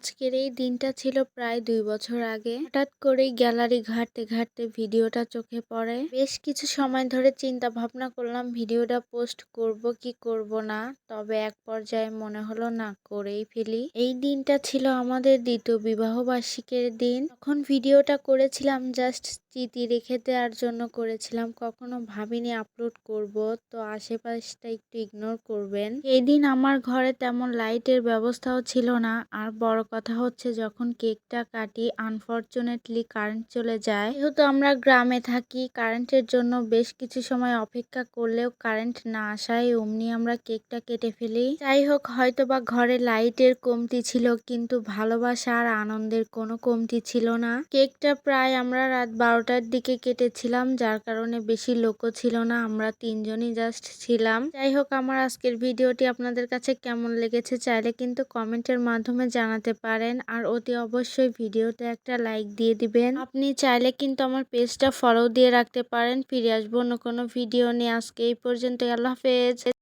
আজকের এই দিনটা ছিল প্রায় দুই বছর আগে। হঠাৎ করেই গ্যালারি ঘাটতে ঘাটতে ভিডিওটা চোখে পড়ে। বেশ কিছু সময় ধরে চিন্তা ভাবনা করলাম, ভিডিওটা পোস্ট করব কি করব না, তবে এক পর্যায়ে মনে হলো, না, করেই ফেলি। এই দিনটা ছিল আমাদের দ্বিতীয় বিবাহবার্ষিকের দিন। তখন ভিডিওটা করেছিলাম জাস্ট স্মৃতি রেখে দেওয়ার জন্য করেছিলাম। কখনো ভাবিনি আপলোড করব, তো আশেপাশটা একটু ইগনোর করবেন। এই দিন আমার ঘরে তেমন লাইটের ব্যবস্থাও ছিল না। আর বড় কথা হচ্ছে, যখন কেকটা কাটি আনফর্চুনেটলি কারেন্ট চলে যায়। যেহেতু আমরা গ্রামে থাকি কারেন্টের জন্য বেশ কিছু সময় অপেক্ষা করলেও কারেন্ট না আসায় অমনি আমরা কেকটা কেটে ফেলি। যাই হোক হয়তো বা ঘরে লাইটের কমতি ছিল, কিন্তু ভালোবাসা আর আনন্দের কোনো কমতি ছিল না। কেকটা প্রায় আমরা রাত বারোটার দিকে কেটেছিলাম, যার কারণে বেশি লোকও ছিল না, আমরা তিনজনই জাস্ট ছিলাম। যাই হোক, আমার আজকের ভিডিওটি আপনাদের কাছে কেমন লেগেছে চাইলে কিন্তু কমেন্টের মাধ্যমে জানাতে পারেন, আর অতি অবশ্যই ভিডিওতে একটা লাইক দিয়ে দিবেন। আপনি চাইলে কিন্তু আমার পেজটা ফলো দিয়ে রাখতে পারেন। ফিরে আসব অন্য কোনো ভিডিও নিয়ে। আজকে এই পর্যন্ত আল্লাহ হাফেজ।